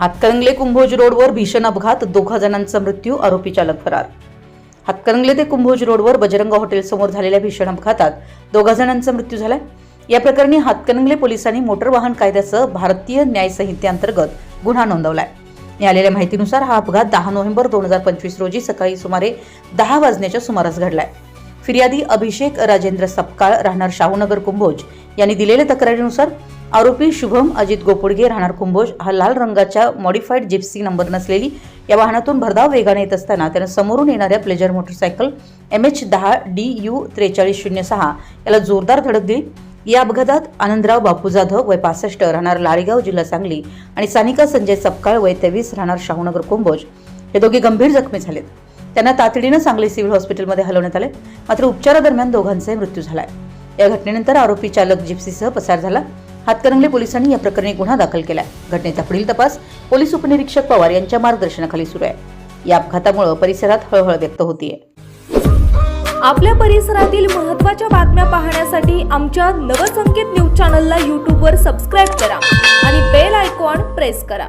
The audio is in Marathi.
हातकणंगले कुंभोज रोडवर भीषण अपघात दोघा जणांचा मृत्यू आरोपी चालक फरार. हातकणंगले ते कुंभोज रोडवर बजरंग हॉटेलसमोर झालेल्या भीषण अपघातात दोघा जणांचा मृत्यू झालाय. या प्रकरणी हातकणंगले पोलिसांनी मोटर वाहन कायद्यासह भारतीय न्याय संहितेअंतर्गत गुन्हा नोंदवलाय. मिळालेल्या माहितीनुसार हा अपघात दहा नोव्हेंबर दोन हजार पंचवीस रोजी सकाळी सुमारे दहा वाजण्याच्या सुमारास घडलाय. फिर्यादी अभिषेक राजेंद्र सपकाळ राहणार शाहूनगर कुंभोज यांनी दिलेल्या तक्रारीनुसार आरोपी शुभम अजित गोपुडगे राहणार कुंभोज हा लाल रंगाच्या मॉडिफाईड जिप्सी नंबर नसलेली या वाहनातून भरधाव वेगाने येत असताना त्यानं समोरून येणाऱ्या प्लेजर मोटरसायकल एम एच दहा डी यू त्रेचाळीस शून्य सहा याला जोरदार धडक दिली. या अपघातात आनंदराव बापू जाधव वय पासष्ट राहणार लाळेगाव जिल्हा सांगली आणि सानिका संजय सपकाळ वय तेवीस राहणार शाहूनगर कुंभोज. हे दोघे गंभीर जखमी झालेत. त्यांना तातडीनं सांगली सिव्हिल हॉस्पिटलमध्ये हलवण्यात आले. मात्र उपचारादरम्यान दोघांचाही मृत्यू झालाय. या घटनेनंतर आरोपी चालक जिप्सीसह पसार झाला. हातकणंगले पोलिसांनी या प्रकरणी गुन्हा दाखल केला घटनेचा पुढील तपास पोलीस उपनिरीक्षक पवार यांच्या मार्गदर्शनाखाली सुरू आहे. या अपघातामुळे परिसरात हळहळ व्यक्त होतीये. आपल्या परिसरातील महत्त्वाच्या बातम्या पाहण्यासाठी आमच्या नवसंकेत न्यूज चॅनलला यूट्यूबवर सबस्क्राईब करा आणि बेल आयकॉन प्रेस करा.